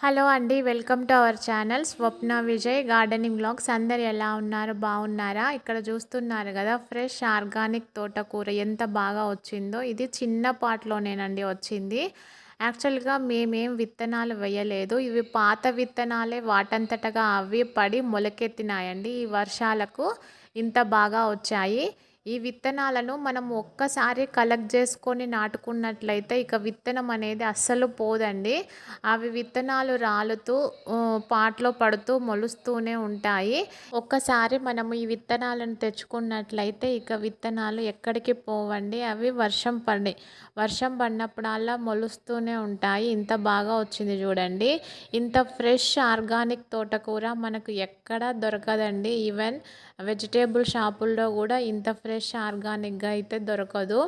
Hello అండి welcome to our channel Swapna Vijay gardening blogs అందరు ఎలా ఉన్నారు? బాగున్నారా? ఇక్కడ చూస్తున్నారు కదా ఫ్రెష్ ఆర్గానిక్ తోటకూర ఎంత బాగా వచ్చిందో. ఇది చిన్న పాట్లోనేనండి వచ్చింది. యాక్చువల్గా మేమేం విత్తనాలు వేయలేదు. ఇవి పాత విత్తనాలే వాటంతటగా అవి పడి మొలకెత్తినాయండి. ఈ వర్షాలకు ఇంత బాగా వచ్చాయి. ఈ విత్తనాలను మనం ఒక్కసారి కలెక్ట్ చేసుకొని నాటుకున్నట్లయితే ఇక విత్తనం అనేది అస్సలు పోదండి. అవి విత్తనాలు రాలుతూ పాటలో పడుతూ మొలుస్తూనే ఉంటాయి. ఒక్కసారి మనము ఈ విత్తనాలను తెచ్చుకున్నట్లయితే ఇక విత్తనాలు ఎక్కడికి పోవండి? అవి వర్షం పడి వర్షం పడినప్పుడల్లా మొలుస్తూనే ఉంటాయి. ఇంత బాగా వచ్చింది చూడండి. ఇంత ఫ్రెష్ ఆర్గానిక్ తోటకూర మనకు ఎక్కడ దొరకదండి. ఈవెన్ వెజిటేబుల్ షాపుల్లో కూడా ఇంత ఫ్రెష్ ఫ్రెష్ ఆర్గానిక్గా అయితే దొరకదు.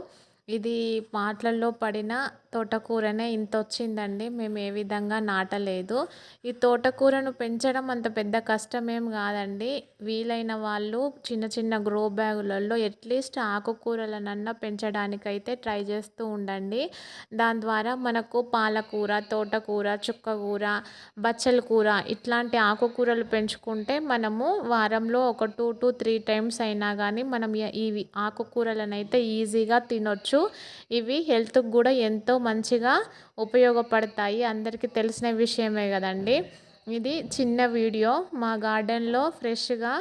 ఇది మాటలలో పడిన తోటకూరనే ఇంత వచ్చిందండి మేము ఏ విధంగా నాటలేదు. ఈ తోటకూరను పెంచడం అంత పెద్ద కష్టమేం కాదండి. వీలైన వాళ్ళు చిన్న చిన్న గ్రో బ్యాగులలో అట్లీస్ట్ ఆకుకూరలనన్నా పెంచడానికైతే ట్రై చేస్తూ ఉండండి. దాని ద్వారా మనకు పాలకూర తోటకూర చుక్కకూర బచ్చల కూర ఇట్లాంటి ఆకుకూరలు పెంచుకుంటే మనము వారంలో ఒక టూ టు త్రీ టైమ్స్ అయినా కానీ మనం ఇవి ఆకుకూరలనైతే ఈజీగా తినొచ్చు. ఇవి హెల్త్కి కూడా ఎంతో మంచిగా ఉపయోగపడతాయి. అందరికీ తెలిసిన విషయమే కదండి. ఇది చిన్న వీడియో. మా గార్డెన్లో ఫ్రెష్గా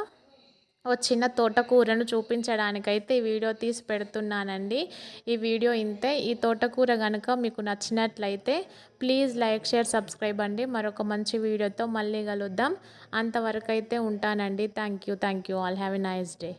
వచ్చిన తోటకూరను చూపించడానికైతే ఈ వీడియో తీసి పెడుతున్నానండి. ఈ వీడియో ఇంతే. ఈ తోటకూర కనుక మీకు నచ్చినట్లయితే ప్లీజ్ లైక్ షేర్ సబ్స్క్రైబ్ అండి. మరొక మంచి వీడియోతో మళ్ళీ కలుద్దాం. అంతవరకు అయితే ఉంటానండి. Thank you thank you all. Have a nice day.